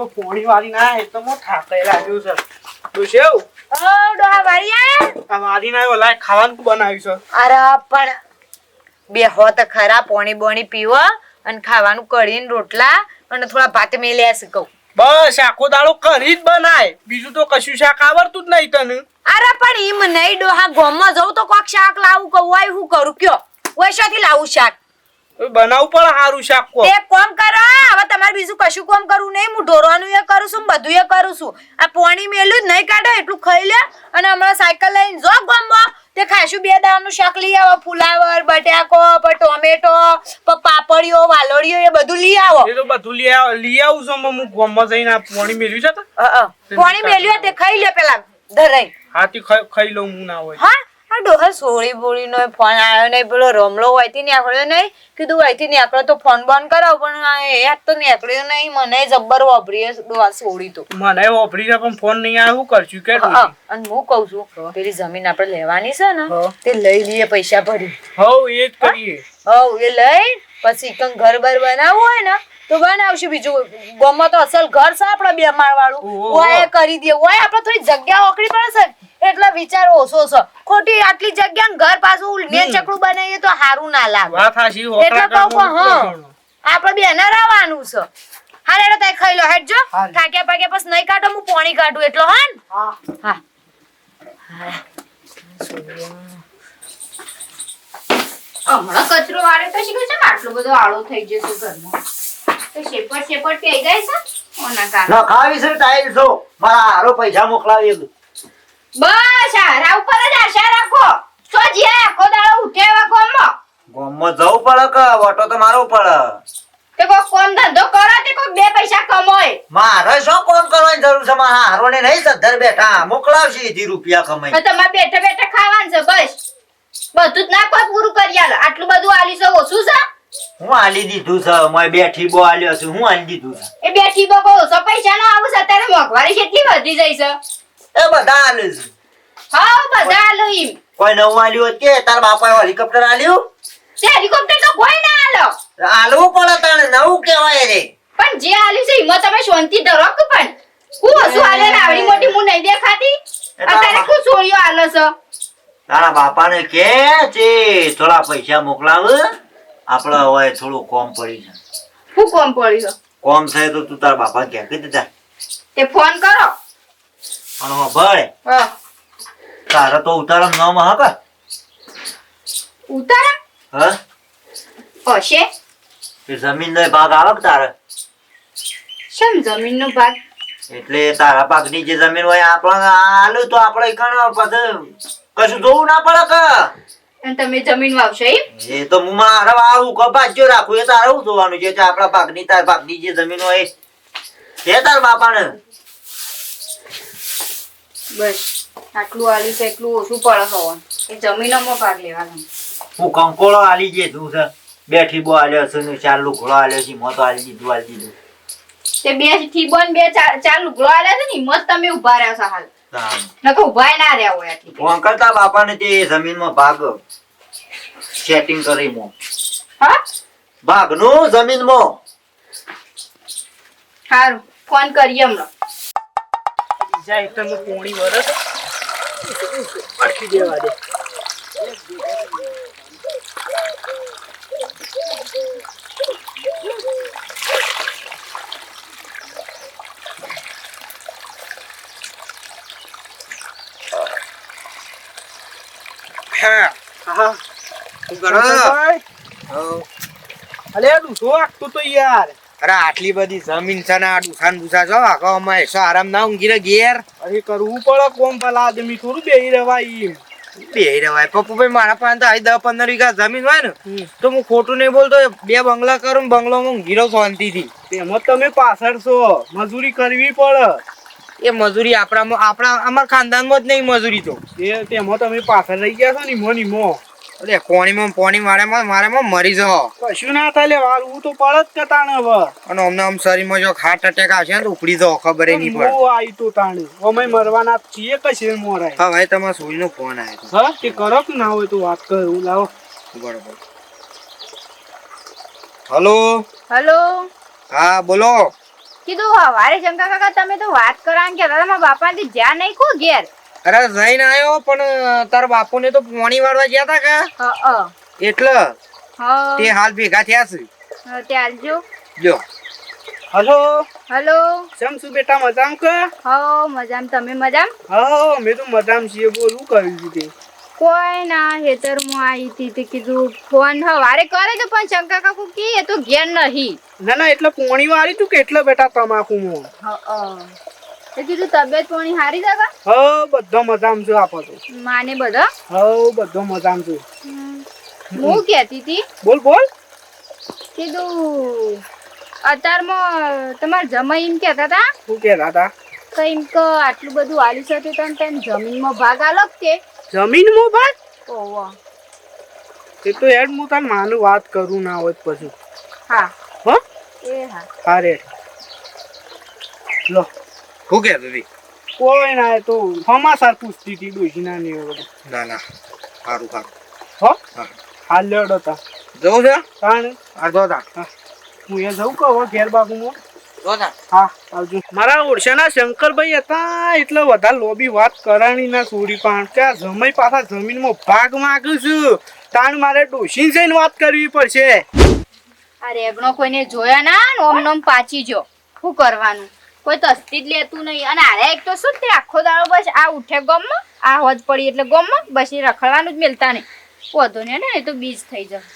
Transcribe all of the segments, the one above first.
તો પોણી વાળી ના એ તો મો થાકે લાગ્યું છે. ડોશેવ ઓ ડોહા વાળિયા આ? વાળી ના ઓલા ખાવાનું બનાવ્યું છે અરે પણ બે હોત ખરા પોણી બોણી પીવો અને ખાવાનું કરીને રોટલા અને થોડા ભાત મેલ્યા છે કહું. બસ આખો દાડો કરી જ બનાય. બીજું તો કશું શાક આવડતું જ નહીં તને. અરે પણ એમ નહીં ડોહા ગોમમાં જવું તો કોક શાક લાવું કહું. હોય હું કરું? કયો? વૈશાથી લાવું શાક? હવે પણ સારું શાક કો તે કોમ કરો હવે તમારે બીજું કશું કોમ કરવું નહીં. હું ઢોરવાનું એ કરું છું બધું એ કરું છું. આ પોણી મેલું જ નહીં કાઢો એટલું ખાઈ લે અને હમણાં સાયકલ લઈને જો ગમવા. તે ખાશું બે દાવાનું શાક લઈ આવો ફુલાવર બટાકો પર ટોમેટો પર પાપડીઓ વાલોડીઓ એ બધું લઈ આવો. એ તો બધું લઈ આવો લઈ આવું છું હું ગામમાં જઈને આ પોણી મેલ્યું છે તો. પોણી મેલ્યું તે ખાઈ લે પેલા ધરાઈ. હાથી ખાઈ ખાઈ લઉં હું ના હોય. હા? આ ડોહા સોળી બોળી નો ફોન આવ્યો નહીં પેલો રમલો વાયથી નીકળ્યો નહીં. કીધું વાયથી નીકળ્યો તો ફોન બંધ કરાવ પણ યાદ તો નીકળ્યો નહીં. મને જબ્બર વાપરી ડોહા સોળી તો. મને વાપરી પણ ફોન નહીં આવ્યો શું કરશું કે અને હું કઉ છું પેલી જમીન આપણે લેવાની છે ને હા. તે લઈ લઈએ પૈસા ભરી. હવ એ જ કરીએ. હવ એ લઈ પછી કંઈક ઘર બર બનાવવું હોય ને તો બનાવશું. બીજું ગામમાં તો અસલ ઘર છે આપણે બે માળ વાળું ઓય એ કરી દે ઓય આપણે થોડી જગ્યા ઓકળી પડે છે. એટલે વિચાર ઓછો છે. ખોટી આટલી જગ્યા ઘર પાછું ને ચકડું બનાવીએ તો સારું ના લાગે. વાત હાશી એટલે કહું કે હા. આપણે બેને રાવાનું છે. હા રેડો તઈ ખાઈ લો હેડજો. થાક્યા પાક્યા પછી નહીં કાઢો હું પાણી કાઢું એટલો હા હા. હા. હમણાં કચરો વાળે તો શીખે છે આટલો બધો આળો થઈ જશે ઘરમાં? તો શેપટ શેપટ થઈ જાય છે? ઓના કારણે. ખાવી છે ટાઈલ છો મારા હારો પૈસા મોકલાવી દઉં. બસ ઉપર જ આશા રાખો. તો જ્યાં આખો દાડો ઉઠે એવા કોમમાં ગામમાં જવું પડે કે ઓટો તો મારો પડે? તે કોઈ કોમ ધંધો કરો તે કોઈ બે પૈસા કમાય. મારે શું કામ કરવાની જરૂર છે? મારા હારોને નહીં સદ્ધર બેઠા. મોકલાવશે ઈથી રૂપિયા કમાઈ. તો તમારે બેઠા બેઠા ખાવાનું છે બસ. બધું જ ના કોઈ પૂરું કરી આલો. આટલું બધું આલી છે ઓછું છે? હું આલી દીધું છે. મેં બે ઠીબો આલ્યો છે. હું આલી દીધું છે. એ બેઠી બકો ઓછો પૈસા નો આવું છે અત્યારે મોંઘવારી કેટલી વધી જાય છે? એ બધા આલે છે હા બધા આલો ઈમ કોઈ નવું આલ્યું કે તાર બાપા હેલિકોપ્ટર આલ્યું? તે હેલિકોપ્ટર તો કોઈ ના આલો. આલવું પડે તને નવું કહેવાય રે પણ જે આલ્યું છે એમાં તમે શાંતિ ધરો કે પણ હું હસું આલે ને આવડી મોટી હું નહીં દેખાતી. અત્યારે કું છોડ્યો આલો છો. તારા બાપાને કે છે થોડા પૈસા મોકલાવ આપણે હોય થોડું કોમ પડી છે શું કોમ પડી છે કોમ થાય તો તું તારા બાપા કે દીધા તે ફોન કરો. અને ભાઈ. હા. તારે તો ઉતારા નામ હા કા? ઉતારા? હા? ઓશે એ જમીનનો ભાગ આવે તારે? શેમ જમીનનો ભાગ? એટલે તારા પાકની જે જમીન હોય આપણે આલું તો આપણે કણ પછી કશું જોવું ના પડે કે? તમે જમીન વાવશો એ તો હું મારે આવું જો રાખું એ તારે જોવાનું છે? આપણા પાકની તાર પાકની જે જમીન હોય એ. તાર બાપાને? બસ. આટલું આલી છે એટલું ઓછું પડે હોવાનું. એ જમીનોમાં ભાગ લેવાનો. હું કંકોળો આલી જે તું છે. બે ઠીબો આલ્યો છે ને ચાર લુકડો આલ્યો છે મોતો આલી દીધું આલી દીધું. તે બે ઠીબો ને બે ચાર ચાર લુગડો આલ્યા છે ને મત તમે ઊભા રહ્યા છો હાલ. નકો ઊભા ના રહ્યા હોય આટલી. ફોન કરતા બાપાને તે જમીનમાં ભાગ સેટિંગ કરી મો. હા? ભાગનું જમીનમાં. સારું ફોન કરીએ હમણાં. બીજા એક તમે પોણી વરસ અટકી દેવા દે. હા. હા. શું આગતું તો યાર. અરે આટલી બધી જમીન છે ને આ ડુસાન ભૂસા છો આખો અમારે એસો આરામ ના ઊંઘી રે ઘેર. અરે કરવું પડે કોમ પેલા આદમી થોડું બેહી રહેવાય રવાય. પપ્પુભાઈ મારા પાસે તો દસ પંદર વીઘા જમીન હોય ને તો હું ખોટું નહીં બોલતો બે બંગલા કરું બંગલોમાં ઊંઘી રહું શાંતિથી. તેમાં તમે પાછળ છો. મજૂરી કરવી પડે. એ મજૂરી આપણામાં આપણા અમારા ખાનદાનમાં જ નહીં મજૂરી તો. એ તેમાં તમે પાછળ રહી ગયા છો ને મોની ઈમો. અરે પોણીમાં પોણી મારેમાં મારેમાં મરી જાઓ કશું ના થાય લે વાળવું તો પડત કે તાણે હવે. અને અમને આમ શરીરમાં જો હાર્ટ એટેક આવશે ને ઉપડી જાઓ ખબર નહીં પડે હું આવી તો તાણે. અમે મરવાના છીએ કશે મોરાય. હા ભાઈ તમારા સોઈનો ફોન આવ્યો હા કે કરો કે ના હોય તો વાત કરું લાવો. બરોબર. હલો? હલો? હા બોલો. કીધું હવારે શંકા કાકા તમે તો વાત કરાન કે મારા બાપાથી જ્યાં નહીં કો ઘેર. અરે જઈને આવ્યો પણ તાર બાપુ ને તો પોણી વાળવા ગયા તા કા? હ હ એટલે? તે હાલ ભેગા થયા છે. હ, તે આલજો જો. હલો? હલો? સમ શું બેટા મજામ કે? હો મજામ. તમે મજામ? હો મે તો મજામ છીએ બોલું કર્યું છે તે? કોઈ ના હેતરમાં આવી હતી તે કીધું ફોન હવારે કરે તો પણ શંકા કાકુ કી એ તો ઘેર નહીં. ના ના એટલે પોણી વાળી તું કેટલો બેટા તમાકુ મો તે કીધું તબિયત પાણી હારી જગા હ બધો મજામ છું આપો તો. માને બધા? હ બધો મજામ છું. હું કહેતી હતી? બોલ બોલ. કીધું અત્યારમાં તમારા જમાઈ એમ કહેતા હતા? શું કહેતા હતા? કઈમ કે આટલું બધું આલ્યું છે તો તને તેમ જમીનમાં ભાગ અલગ કે જમીનમાં ભાગ? ઓવો એ તો યાર હું તાર માનું વાત કરું ના હોત પછી. હા. હો? એ હા. હા રે. લો. કહેતો હતી કોઈ ના એ તો સમાચાર પૂછતી હતી ડોશીના ને એવું ના ના. સારું સારું હો? હા. હાલ લેડો તા. જવું છે? કાણ આ જો તા. હું. એ જઉં કહો ઘેર બાગુમાં હા આવજો. મારા ઓળશાના શંકરભાઈ હતા એટલે વધારે લોબી વાત કરાણી ના છોડી પણ કે આ જમાઈ પાછા જમીનમાં ભાગ માંગુ છું. તાણ મારે ડોશી જઈને વાત કરવી પડશે. આ રેગણો કોઈને જોયા ના? ને ઓમ નોમ પાછી જો. શું કરવાનું? કોઈ તસ્તી જ લેતું નહીં. અને આરે એક તો શું તે આખો દાડો બસ આ ઉઠે ગમમાં આ હોજ પડી એટલે ગમમાં બસ એ રખડવાનું જ મેલતા નહીં. વધુ ને ને તો બીજ થઈ જાય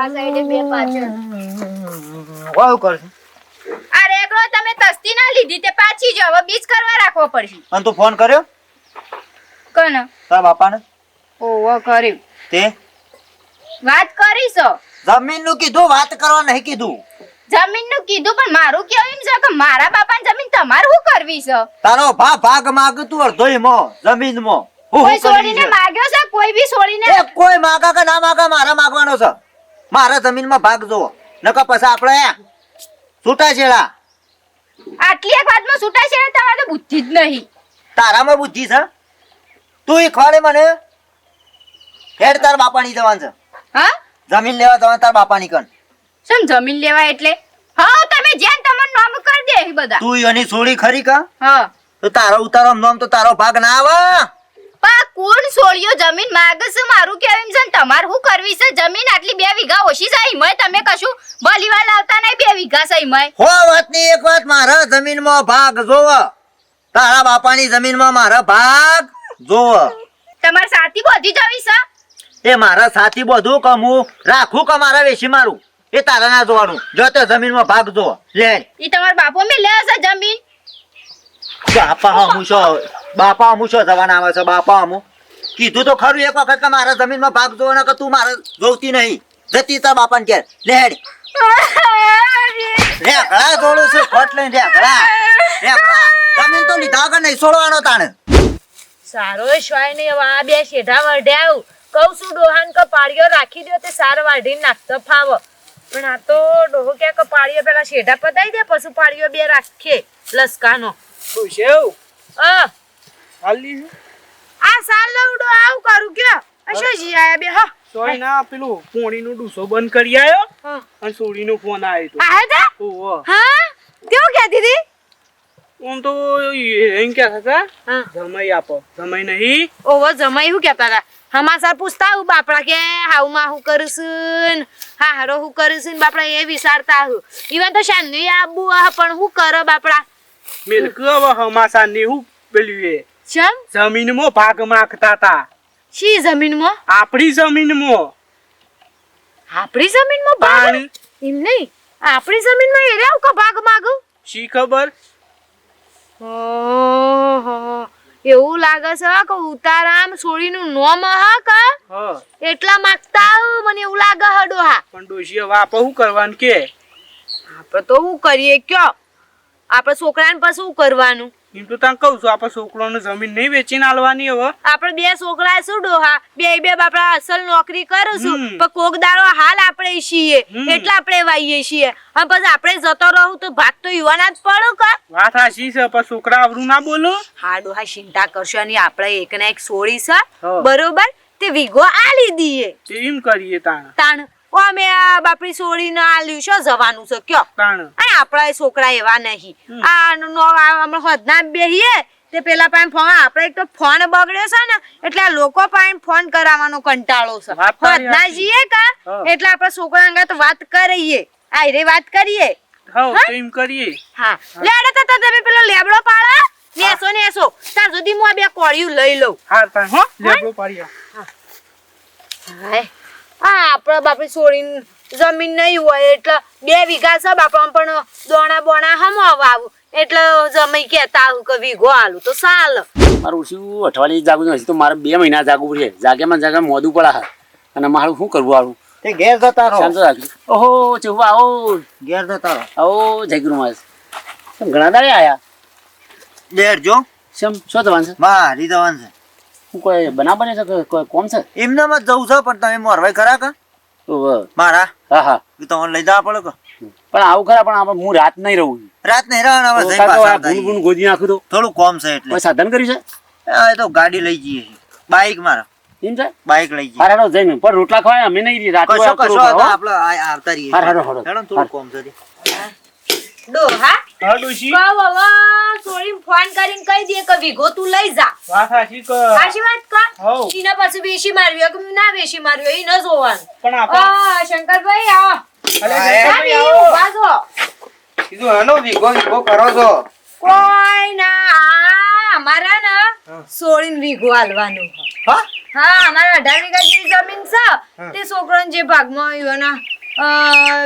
આ સાઈડે બે પાછળ. વાવ કર આ રેગણો તમે તસ્તી ના લીધી તે પાછી જો હવે બીજ કરવા રાખવો પડશે. અને તું ફોન કર્યો? કન? તારા બાપાને? ઓવો કર્યું. તે? વાત કરીશ? જમીનનું કીધું વાત કરવા નહીં કીધું. જમીનનું કીધું પણ મારું કેવું એમ છે કે મારા બાપાની જમીન તમારે શું કરવી છે? તારો ભા ભાગ માગ તું અડધો એમો જમીનમાં કોઈ છોડીને માગ્યો છે? કોઈ બી છોડીને કોઈ માગા કે ના માગા મારા માગવાનો છે. મારા જમીનમાં ભાગ જોવો. નકર પછી આપણે છૂટા છેડા. આટલી એક વાતમાં છૂટા છેડા તમારે તો બુદ્ધિ જ નહીં. તારામાં બુદ્ધિ છે? તું એ ખોળે મને? હેડ તાર બાપાની જવાન છે. હા? જમીન લેવા જવાન તાર બાપાની કણ. શું જમીન લેવા એટલે? હા તમે જેમ તમારું નામ કરી દે એ બધા. તું એની છોડી ખરી કા? હા. તો તારો ઉતારો નામ તો તારો ભાગ ના આવે. પા કોણ સોળિયો જમીન માગે છે? મારું કેવું છે ને તમારે શું કરવી છે? જમીન આટલી બે વીઘા ઓછી છે મય? તમે કશું બલીવા લાવતા નહીં બે વીઘા છે મય? હો વાતની એક વાત મારા જમીનમાં ભાગ જોવો. તારા બાપાની જમીનમાં મારા ભાગ જોવો. તમાર સાથી બધી જવી છે? એ મારા સાથી બધું કમું. રાખું કે મારા વેશી મારું. એ તારા ના જોવાનું. જો તે જમીનમાં ભાગ જો. લે. ઈ તમાર બાપો મે લે છે જમીન. બાપા હમું છો? બાપા હમું છો જવાના આવે છે? બાપા હમું કીધું તો ખરું એક વખત કે મારા જમીનમાં ભાગ જોવો ને કે તું મારે જોવતી નહીં. જતી તાર બાપાને ઘેર. લેડ રેકડા જોડું છું ખોટ લઈને રેકડા રેકડા જમીન તો લીધા કે નહીં છોડવાનો તાણે. સારો શોય નહીં હવે આ બે શેઢા વઢ્યા આવું. કઉ છું ડોહાન કે પાડ્યો રાખી દો તે સાર વાઢીને નાખતો ફાવ. પણ આ તો ડોહો કે કે પાળીઓ પેલા શેઢા પતાઈ દે પછી પાળીઓ બે રાખીએ લસકાનો. ડોશેવ અ. હાલી આ સાલ લવડો આવું કરું કે. અશો જી આયા બે હા. સોય ના પેલું પોણીનો ડૂસો બંધ કરી આયો અને સોડી સોડીનો ફોન આવ્યો આયા તા? તો ઓહો હા? કેવું કહેતી હતી આમ તો એમ કહેતા હતા હા. જમાઈ આપો. જમાઈ નહીં. ઓહો જમાઈ હું કહેતા હતા? હમાસાર પૂછતા હું બાપડા કે હાઉમાં હું કરું છું? હા હારો હું કરું છું? બાપડા એ વિચારતા હું ઈવન તો શાનવી આબુ પણ હું કરો બાપડા? મિલક હવે હમાસા ની હું પેલું એ ચમ? જમીનમાં ભાગ માગતા તા. શી જમીનમાં? આપણી જમીનમાં. આપણી જમીનમાં ભાગ? એમ નહીં? આપણી જમીનમાં એ રહ્યો કે ભાગ માગું? શી ખબર? ઓહો. એવું લાગે છે કે ઉતારામ સોળીનું નોમ હા કે? હ. એટલા માગતા આવ મને એવું લાગે હડો હા. પણ ડોશી હવે આપણે શું કરવાનું કે? આપણે તો શું કરીએ કયો? આપણે છોકરાને પછી શું કરવાનું? એમ તો તને કહું છું આપણે છોકરાને જમીન નહીં વેચીને આલવાની હવે. આપણે બે છોકરા શું ડોહા બે બે બાપડા અસલ નોકરી કરીશું પણ કોક દાડો હાલ આપણે છીએ. એટલે આપણે વાઈએ છીએ. અને પછી આપણે જતો રહું તો ભાગ તો યુવાના જ પડો કા? વાત હાશી છે પણ છોકરા આવરું ના બોલો. હા ડોહા ચિંતા કરશો અને આપણે એક ને એક છે બરોબર? તે વિગો આલી દઈએ. એમ કરીએ તાણ. તાણ. અમે આ બાપડી છોડીને આલ્યું છે જવાનું છે કયો. અને આપણા છોકરા એવા નહીં. આ નો આ અમે બેહીએ તે પેલા પાસે ફોન આપણે એક તો ફોન બગડ્યો છે ને એટલે આ લોકો પાસે ફોન કરાવવાનો કંટાળો છે. તારી જઈએ કા? એટલે આપણે છોકરા અંગે તો વાત કરીએ. આ રે વાત કરીએ. હવ એમ કરીએ. હા. લેડો તો તો તમે પેલો લેબડો પાડો. નેસો નેસો. ત્યાં સુધી હું આ બે કોળિયું લઈ લઉં. હા લેબડો. આ આપણા બાપડી છોડીને જમીન નહીં હોય એટલે બે વીઘા છે બાપા પણ દોણા બોણા હમ વાવું. એટલે જમી કેતા આવું કે વીઘો આલું તો સાલ. મારું શું અઠવાડિયે જાગું નથી તો મારે બે મહિના જાગવું છે જાગ્યામાં જાગ્યા મોદું પડે હા અને મારું શું કરવું આવું? તે ઘેર જતા રહો. શાંત રાખી. ઓહો ચુવા આવો. ઘેર જતા રહો. આવો જય ગુરુ મહારાજ. ઘણા દાડે આયા? ઘેર જો શેમ શું થવાનું છે? મારી જવાનું છે. શું કોઈ બના બને છે કે કોઈ કોમ છે? એમનામાં જવું છે પણ તમે મોરવાઈ ખરા કા? મારા? હા હા. તમને લઈ જવા પડે કે. પણ આવું ખરા પણ આપણે હું રાત નહીં રહું. રાત નહીં રહેવાનું હવે ભૂન ભૂન રહીએ. નાખું તો? થોડું કોમ છે એટલે. સાધન કર્યું છે? એ તો ગાડી લઈ જઈએ બાઈક મારા. એમ છે? બાઈક લઈ જઈએ. હારો જઈને. પણ રોટલા ખવાય અમે નહીં રાત કશો કશો કરું, હો. આપણે આવતા રહીએ. હારો, હારો. હેડો થોડું કોમ છે તે. ડોહા? હા ડોશી. હવે છોડીને ફોન કરીને કહી દે કે વીઘો તું લઈ જા. વાત સાચી ક સાચી વાત ક. ઈના પાસે વેશી માર્યો કે ના વેશી માર્યો ઈ ન જોવાન. પણ આપા આ શંકરભાઈ આવો. અલે હા, શંકરભાઈ આવો. કીધું હનો વિગો વિગો કરો છો. કોઈ ના અમારા ના સોળીન વિગો હાલવાનું હા? હા અમારા અઢાર વીઘા જેવી જમીન છે. તે છોકરાને જે ભાગમાં આવ્યો ના અ,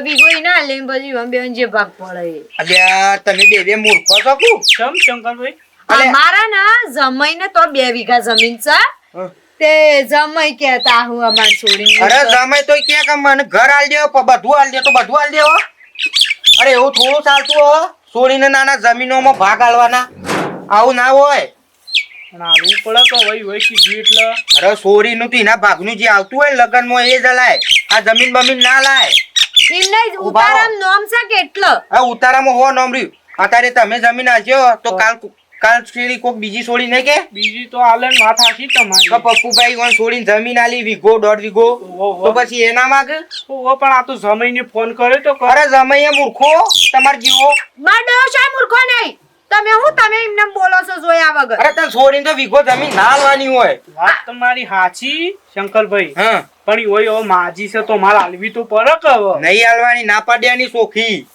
વીઘો ઈ ના હાલે પછી ઈવન જે ભાગ પડે અલ્યા તમે બે બે મૂર્ખો છો કુ? ચમ શંકરભાઈ? અમારા ના જમાઈને તો બે વીઘા જમીન છે. તે જમાઈ કેતા હું અમાર છોડીને અરે જમાઈ તો કે કે મને ઘર આલ દેવો પણ બધું આલ દે તો બધું આલ દેવો અરે એવું થોડું ચાલતું હો. છોડીને નાના જમીનોમાં ભાગ આલવાના. આવું ના હોય. પણ આલવું પડે કે વહી વહી કીધું એટલે. અરે સોરીનું તો એના ભાગનું જે આવતું હોય ને લગનમાં એ જ લાય આ જમીન બમીન ના લાય. એમને જ ઉતારામ નોમ છે કેટલો આ ઉતારામાં હો નોમર્યું અત્યારે તમે જમીન આજો તો કાલ કાલ સીડી કોક બીજી છોડી નહીં કે? બીજી તો આલે માથા છે કે પપ્પુભાઈ કોણ છોડીને જમીન આલી વીઘો દોઢ વીઘો. તો પછી એના માગ? ઓ પણ આ તો જમાઈને ફોન કર્યો તો અરે જમાઈએ મૂર્ખો. તમાર જીવો. મારો શા મૂર્ખો નહીં. તમે હું તમે એમને બોલો છો જોયા વગર? અરે તને છોડીને તો વીઘો જમીન ના આલવાની હોય. વાત તમારી સાચી શંકરભાઈ. હા. પણ ઓય હોય માજી છે તો મારે આલવી તો પરક હવે? નહીં આલવાની ના પાડ્યાની સોખી.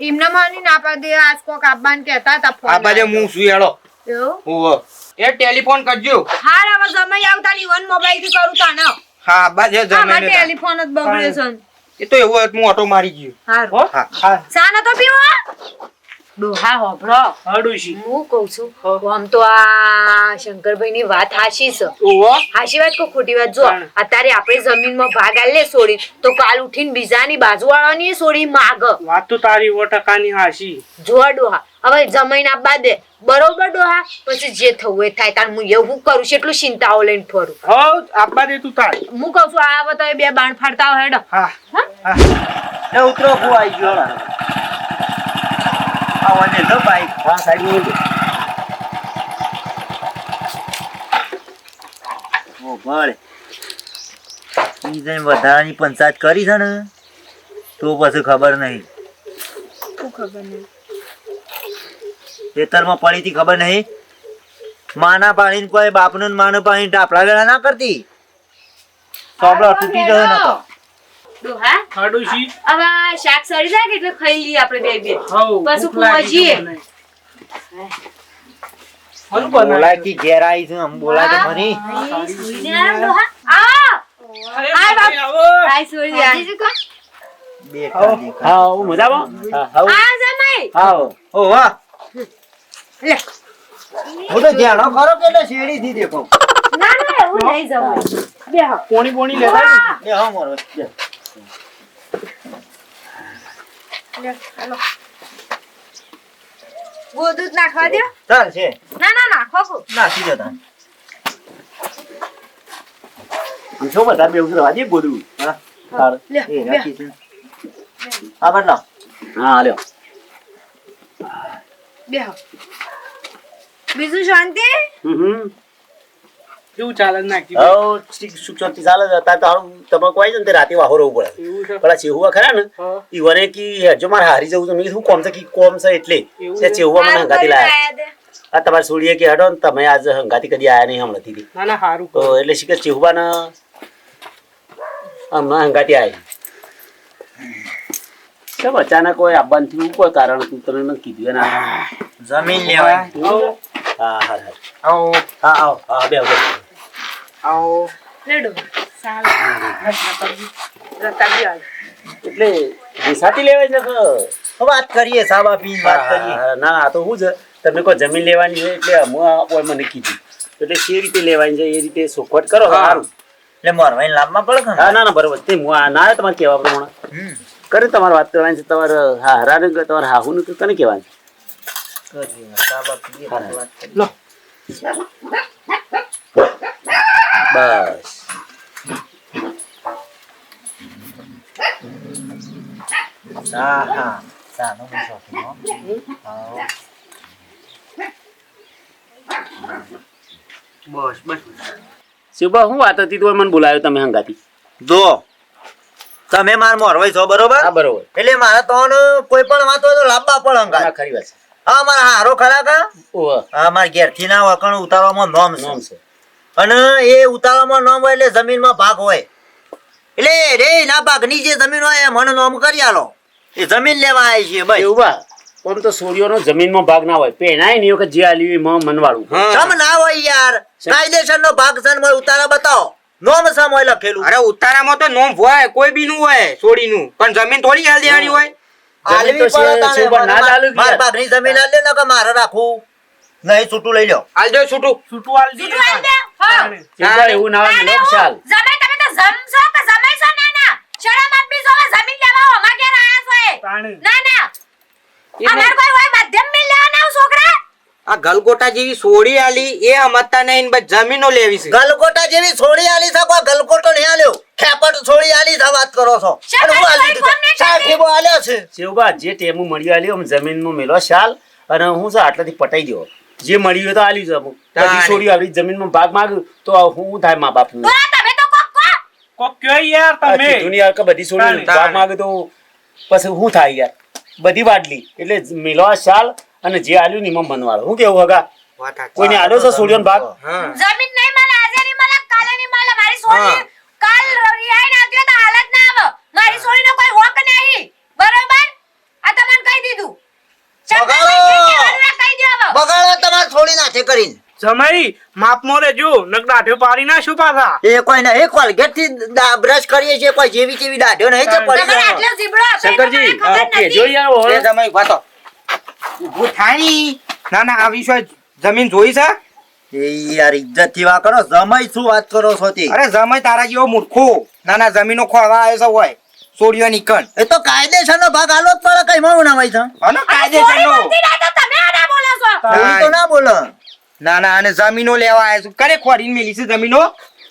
એમને માની ના પાડે આજ કોક આપવાન કહેતા તા ફોન આ બાજુ હું શું હેળો. એવું? એ ટેલિફોન કરજો. હાર હવે જમાઈ આવતા ની વન મોબાઈલથી કરું તા ને હા બાજુ આમાં જમીન ટેલિફોન જ બગડે છે. એ તો એવું હું ઓટો મારી ગયો. હા. હા. સાના તો પીવો? ડોહા હોભળો હા હું કહું છું આમ તો આ શંકરભાઈ ની વાત હાશી છે. હાશી વાત કો ખોટી વાત? જો અત્યારે આપણે જમીનમાં ભાગ આલે સોડી તો કાલ ઉઠીને બીજાની બાજુવાળાની સોડી માગ. વાત તો તારી સો ટકાની હાચી જો ડોહા હવે જમીન આપવા દે બરોબર ડોહા? પછી જે થવું એ થાય. તાર હું એવું કરું છું એટલું ચિંતાઓ લઈને ફરું. હવ આપવા દે તું તાર. હું કહું છું આ તો બે બાણ ફાડતા હોય હેડો હા. હા? ઉતરો હું આવી ગયો લો બાઈક હા સાહેબમાં ઓ ભલે ઈ જઈને વધારાની પંચાયત કરી છે ને તો પછી ખબર નહીં. ખેતરમાં પડી હતી ખબર નહીં. માના પાણી કોઈ બાપનું ને માનું પાણી ટાપલા વેળા ના કરતી. સોબળો તૂટી ગયો નતો ડોહા હા? હવે શાક સરી જાય એટલે ખાઈ લઈએ આપણે બે બે? પાછું લાગી પહોંચીએ. બોલાય કે ઘેર આવી છે આમ બોલાય તો. બેઠા દેખા. હા મજામાં? હા, જમાઈ. હાઉ. ઓ વાહ. લે. હું તો ધ્યાનો ખરો કે એટલે શેરડીથી દેખો. ના ના એવું નહીં જમાઈ. બેહો. પોણી પોણી લેતા એ હા મારો બે. ગોદૂધ નાખવા દ્યો? ચાલ છે ના ના નાખો. નાખી દો. આમ છો બધા બે ઉતરવા દે ગોદડું હા તાર. એ બે. છે આ બદલો હા લ્યો બેહો. બીજું શાંતિ હમ હમ. કેવું ચાલે નાખી હવે સુખ શાંતિ ચાલે છે. અત્યારે તો હારું તમાકુ આવી જાય ને રાતે વાહો રહેવું પડે. પેલા ચેહુવા ખરા ને ઈ વરે કી જો મારે હારી જવું છે. મેં શું કોમ છે કી? કોમ છે એટલે. તે ચેહુવા મને હંગાતી લાયા. આ તમારે સોડીએ કે હડો ને તમે આજ હંગાતી કદી આયા નહીં હમણાંથી થી. ના ના સારું તો એટલે શીખર ચેહુવાના હમણાં હંગાતી આવી કેમ અચાનક કોઈ આવવાનું થયું? કોઈ કારણ હતું તને નથી કીધું ના જમીન લેવાય. હા હા હા. આવો. હા આવો હા બે આવો આવો. લેડો. એટલે વિસાતી લેવાય છે વાત કરીએ સાબા પી વાત કરીએ. ના આ તો શું છે. તમે કોઈ જમીન લેવાની છે એટલે હું મને કીધું. એટલે જે રીતે લેવાની છે એ રીતે સોખવટ કરો હા. સારું. એટલે મોરવાઈને લાભમાં પડે હા ના ના બરોબર. તે હું ના આવે તમારે કહેવા પ્રમાણે. કરે તમારે વાત કરવાની છે. તમારે હા હરાને કે તમારે હાહુ ને કને કહેવાનું? કરીએ. બસ હા હા બી શોખીન. બસ બસ શિવબા હું વાત હતી તો મને બોલાવ્યો તમે હંગાતી જો. તમે માર મોરવાઈ છો બરોબર? હા બરોબર. એટલે મારે ત્રણ કોઈ પણ વાત હોય તો લાંબા પણ હા ખરી વાત છે. હા મારા હારો ખરા કા? હા મારા ઘેરથી ના વકણ ઉતારવામાં નોમ છે. અને એ ઉતાવળમાં નોમ હોય એટલે જમીનમાં ભાગ હોય. એટલે રે ના ભાગની જે જમીન હોય એ મને નોમ કરી આલો. એ જમીન લેવા આવી છે ભાઈ એવું બા? આમ તો સૂર્યોનો જમીનમાં ભાગ ના હોય. પેનાય નહીં વખત જે આલી એમાં મનવાળું. સમ ના હોય યાર. કાયદેસરનો ભાગ સન હોય ઉતારા બતાવો. નોમ સમ હોય લખેલું. અરે ઉતારામાં તો નોમ હોય કોઈ બી નું હોય છોડીનું પણ જમીન થોડી હાલ દેવાની હોય. આલવી. પણ ના જ માર ભાગની જમીન આલે ન કે મારે રાખવું. નહીં છૂટું લઈ લો હાલ દો છૂટું. છૂટું આલ એવું ના હોય તાને મિલો હું ચાલ જમાઈ તમે તો જમશો કે જમાઈશો? ના, ના. શરમ આપી જો, હવે જમીન લેવા આવો. અમારા ઘેર આયા છો એ. તાણે. ના, ના. અમાર કોઈ હોય મધ્યમ મિલ લેવાના છોકરા? આ ગલગોટા જેવી સોડી આલી એ અમતા નહીં બસ જમીનો લેવી છે ગલગોટા જેવી છોડી આલી છે કોઈ ગલગોટો નહીં આલ્યો ખેપટ સોડી આલી છે વાત કરો છો શા અને હું આલી સાઠીબો આલ્યો છે શિવબા જે ટેમુ મળ્યું આલ્યો જમીનનું મેલો શાલ અને હું છે આટલાથી પટાઈ દો જે મળ્યું તો આલ્યું છે અમુક. છોડી આવી જમીનમાં ભાગ માંગ્યું તો હું થાય મા બાપનું તમે તો કોક કોક. કયો યાર તમે? દુનિયા કે બધી છોડી ભાગ માંગે તો પછી હું થાય યાર? બધી વાડલી. એટલે મેલો શાલ અને જે આલ્યું ને એમાં મનવાળો. હું કેવું હગા. કોઈને આલ્યો છે છોડીઓનો ભાગ? હા. જમીન નહીં મળે, આજે નહીં મળે, કાલે નહીં મળે. મારી સોળી હા. કાલ રિહાઈને આવતી હોય તો હાલ જ ના આવે. મારી સોળીનો કોઈ હોક નહીં. બરોબર? આ તમને કહી દીધું. બગાડો. શંકરભાઈ જે કહેવાનું આ કહી દો હવે. બગાડો તમારે નાખે કરીને. જમાઈ માપમાં રહેજો નક દાઢો પાડી નાખશું પાછા? એ કોઈ નહીં એ કોલગેટથી બ્રશ કરીએ છે કોઈ જેવી તેવી દાઢ્યો નહીં જે પડી જાય. એટલે ઝીબડો શંકરજી ઓકે. કેજો યાર એ ઓળખ. જમાઈ વાતો ઊભું થાય ના ના આ વિષય જમીન જોઈ છે? એ યાર ઇજ્જતથી વાત કરો જમાઈ શું વાત કરો છો તે? અરે જમાઈ તારા જેવો મૂર્ખો. ના ના જમીનો ખોળવા આવે છે હોય. સોડિયો નીકળ. એ તો કાયદેસર નો ભાગ આલો જ પડે કઈ માં ના છે અને આ કાયદેસર નો ના તમે આના બોલો છો. તો ના બોલો. ના ના અને જમીનો લેવા આવ્યા છું કરે ખોરીને મેલી છે જમીનો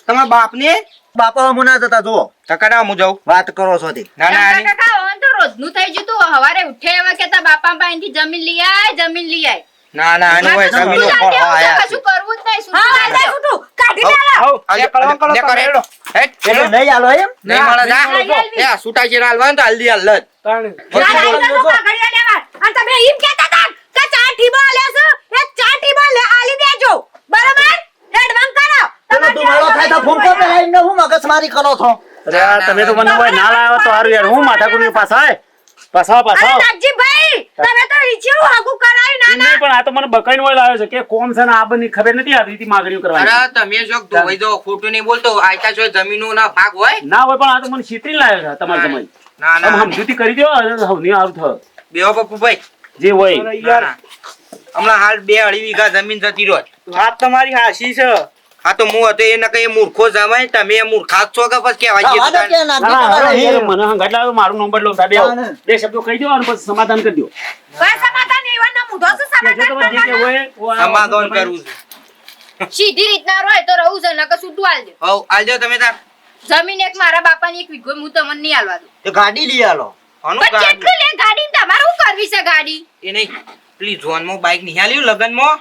તમારા બાપને બાપા હું ના જતા જુઓ ટકાના હું જાઉં વાત કરો છો તે ના ના કાકા તો રોજનું થઈ ગયું તું હવારે ઉઠે એવા કેતા બાપા પાસેથી જમીન લઈ આય જમીન લઈ આય ના ના આનું હોય જમીનો શું ખોળવા જાતે આવ્યા કશું છે કરવું જ નહીં હા, આ જાય કાઢી મેલો. આવ હાલ, કળવા કરો લે તમે કરે. હેડો. હેટ, એટલે નહીં આલો એમ નહીં મળે જા. હાલ, હાલ. એ છૂટા છે હાલવાનું તો હાલદી હાલ તાણે. ના, ના, કાગળિયા લેવા. અને તમે એમ કહેતા હતા કે ચાર ટીબો લેશો, એ ચાર ટીબો આલી દેજો. બરોબર? હેડવંગ કરો. પેલો તમારે થાય તો ફૂંકો પેલા એમને હું મગજમારી કરો છો? અરે આ તમે તો મને હોય ના લાવો તો સારું યાર. હું માથા પાછા આય પાછા અરે પાછા નાગજીભાઈ, તમે તો ઈચ્છ્યું હાગું કરાયું ના ના. પણ આ તો મને બકાઈને હોય લાવ્યો છે કે કોમ છે ને આ બધી ખબર નથી આવતી હતી માગણીઓ કરવાની. અરે તમે જો ધોવાઈ દો ખોટું નહીં બોલતો. આયતા છો જમીનો ના ભાગ હોય. ના હોય પણ આ તો મને છીતરી લાવ્યો છે તમારે સમય ના ના સમજૂતી કરી દો હવની સારું થયો બેહો પપ્પુભાઈ. જે હોય. હમણાં હાલ બે અઢી વીઘા જમીન જતી રહો વાત તમારી હાસી છે. હા તો હું હતો એ નકર એ મૂર્ખો જમાય તમે એ મૂર્ખા છો કે પછી યાર, અહીં? મને હંગાટ લાવ્યો મારું નંબર લો બે. બે શબ્દો કહી દો અને પછી સમાધાન કરી દો. સમાધાન એવા ના મુદ્દો છે સમાધાન જે સમાધાન કરું છું. સીધી રીતના રહે તો રહું છે નકર છૂટું આલજો હવ આલજો તમે તાર. જમીન એક મારા બાપાની એક વીઘો હું તમને નહીં આલવા દઉં. ગાડી લઈ આલો. અનુ ગાડી. કેટલું લે ગાડી તમારે કરવી છે ગાડી? એ નહીં. પેલી ઝોનમાં બાઈક નિહાલ્યું લગનમાં.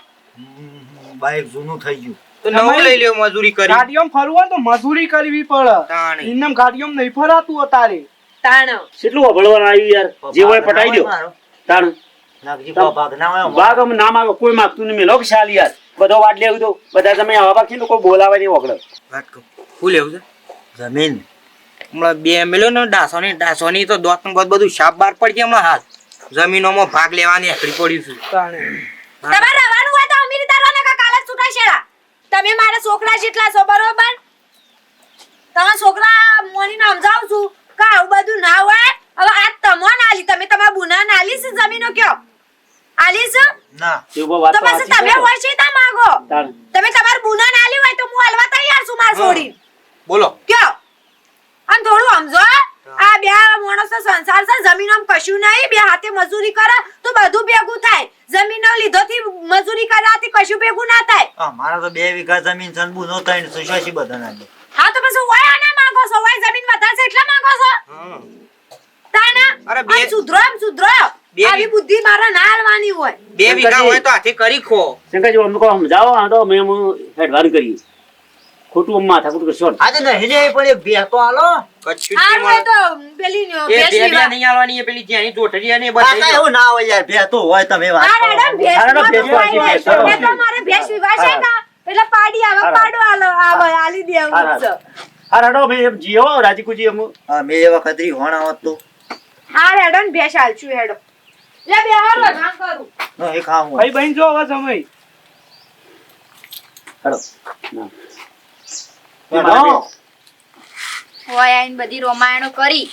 બાઇક જૂનું થઈ ગયું. તો નવું લઈ લ્યો મજૂરી કરી. ગાડીઓમાં ફરવું તો મજૂરી કરવી પડે. એમને ગાડીઓમાં નહીં ફરાતું અત્યારે. તાણ. કેટલું અભળવાનું આવ્યું યાર? જે હોય પટાઈ દો. તાણ. વાઘ આમ નામ આવે કોઈ માગતું નહીં. મેલો કે યાર. બધો વાટ લેવું તો બધા તમે આવા બાકી લોકો બોલાવે નહીં વગડે. વાત કહું શું લેવું છે? જમીન. હમણાં બે મેલો ને ડાસોની ડાસોની તો દોત બધું સાપ બાર પડી ગયા હમણાં હાલ. જમીનોમાં ભાગ લેવાની એકડી પડી છું. તમારે રવાનું હોય તો અમીર તારો ને કાલે છૂટા છેડા તમે મારા છોકરા જેટલા છો બરોબર? તમારા છોકરા મોની નામ જાઉં છું કે આવું બધું ના હોય. હવે આ તમો નાલી તમે તમારા બુના નાલી છે જમીનો કયો? આલી છે? ના. તે પછી તમે હોય છે તા માગો? તમે તમાર બુના નાલી હોય તો હું હાલવા તૈયાર છું માર છોડી બોલો. કયો? આમ થોડું સમજો આ બે માણસો સંસાર છે જમીનમાં કશું નહીં બે હાથે મજૂરી કરે તો બધું ભેગું થાય. જમીનો લીધોથી મજૂરી કરાથી કશું ભેગું ના થાય. મારા તો બે વીઘા જમીન છે ને બુનો ત્રણ છે બધા ના હા તો પછી હોય આના માંગો છો? હોય જમીન વધારે છે એટલા માંગો છો? તાના અરે બે- સુધરો એમ સુધરો. બે- આવી બુદ્ધિ મારા ના હાલવાની હોય. બે વીઘા હોય તો હાથે કરી ખો. શંકરજી અમને કહો સમજાવો આ તો મેં હેડવાન કરીએ ખોટું માથા ખોટું કરશો આજે ને લે પણ એક બે તો હાલો. કચ્છું હાર તે તો પેલી ને ભેંસ બે બે નહીં આલવાની એ પેલી જેની જોઠડીયા ને બસ કાકા એવું ના હોય યાર બે તો હોય તમે વાત હા, મેડમ, ભેંસ હા, ભેંસ ભેંસ, છે. તો મારે ભેંસ વિવાહ છે કા એટલે પાડી આવે, પાડો આલો, આવે, આલી દેવું હા, છે. હા રડો ભાઈ એમ જીઓ રાજીકુજી એમ. હા, મે એ વખત રી હોણા હોત તો. હા, હેડો ને ભેંસ હાલશું, હેડો. લે, બેહારો, ના. કરું. નહીં ખાવું ભાઈ બહેન જો હવે સમય રડો ના. હેડો. હોય આઈને બધી રોમાયણો કરી.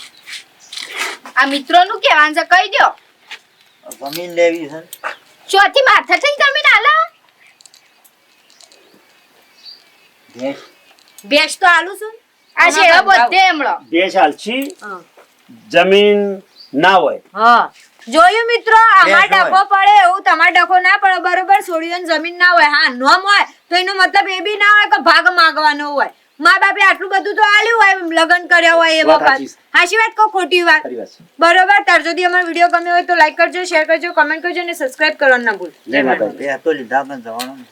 આ મિત્રોનું કહેવાનું છે કહી દો જમીન લેવી છે. ચોથી માથા થઈ જમીન આલો ભેંસ. ભેંસ તો આલું છું. આ છે બધે એમળો. દેશ હાલશી? જમીન ના હોય. હા. જોયું મિત્રો આમાં ભેંસ ડખો પડે એવું તમાર ડખો ના પડે. બરોબર છોડીઓની જમીન ના હોય. હા નોમ હોય તો એનો મતલબ એ બી ના હોય કે ભાગ માંગવાનો હોય. મા બાપે આટલું બધું તો આલ્યું હોય લગ્ન કર્યા હોય એ વખત. હાશી હાચી વાત કહો? ખોટી વાત. બરોબર? તાર যদি અમારો વીડિયો ગમ્યો હોય તો લાઈક કરજો શેર કરજો કમેન્ટ કરજો અને સબસ્ક્રાઇબ કરવાનું ના ભૂલ. જય માતાજી. બે તો લીધા પણ જવાનું.